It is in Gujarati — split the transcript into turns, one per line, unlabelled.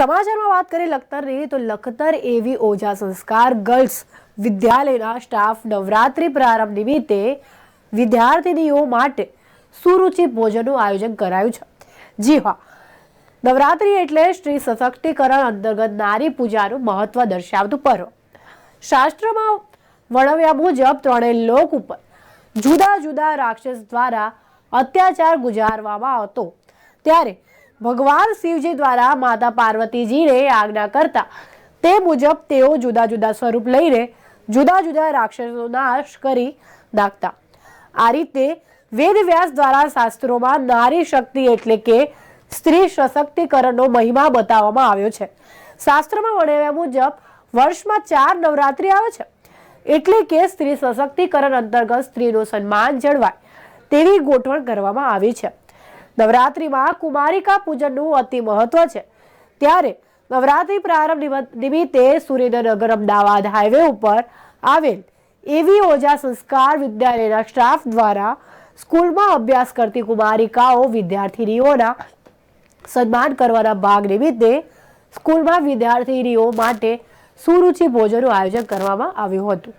સમાચારમાં વાત કરીએ લખતરની તો લખતર એવી ઓજા સંસ્કાર ગર્લ્સ વિદ્યાલયના સ્ટાફ નવરાત્રિ પ્રારંભ નિમિત્તે વિદ્યાર્થીનીઓ માટે સુરુચિ ભોજનનું આયોજન કરાયું છે. જી હા, નવરાત્રિ એટલે સ્ત્રી સશક્તિકરણ અંતર્ગત નારી પૂજાનું મહત્વ દર્શાવતું પર્વ. શાસ્ત્રમાં વર્ણવ્યા મુજબ ત્રણેય લોક ઉપર જુદા જુદા રાક્ષસ દ્વારા અત્યાચાર ગુજારવામાં આવતો. ત્યારે ભગવાન શિવજી દ્વારા માતા પાર્વતીજીને આજ્ઞા કરતા તે મુજબ તેઓ જુદા જુદા સ્વરૂપ લઈને જુદા જુદા રાક્ષસનો નાશ કરી નાખતા. આ રીતે વેદવ્યાસ દ્વારા શાસ્ત્રોમાં નારી શક્તિ એટલે કે સ્ત્રી સશક્તિકરણનો મહિમા બતાવવામાં આવ્યો છે. શાસ્ત્રમાં વર્ણવ્યા મુજબ વર્ષમાં ચાર નવરાત્રિ આવે છે. એટલે કે સ્ત્રી સશક્તિકરણ અંતર્ગત સ્ત્રીનું સન્માન જળવાય તેવી ગોઠવણ કરવામાં આવી છે. નવરાત્રિમાં કુમારિકા પૂજનનું અતિ મહત્વ છે. ત્યારે નવરાત્રિ પ્રારંભ નિમિત્તે સુરેન્દ્રનગર અમદાવાદ હાઈવે ઉપર આવેલ એવી ઓજા સંસ્કાર વિદ્યાલયના સ્ટાફ દ્વારા સ્કૂલમાં અભ્યાસ કરતી કુમારિકાઓ વિદ્યાર્થીનીઓના સન્માન કરવાના ભાગ નિમિત્તે સ્કૂલમાં વિદ્યાર્થીનીઓ માટે સુરુચિ ભોજનનું આયોજન કરવામાં આવ્યું હતું.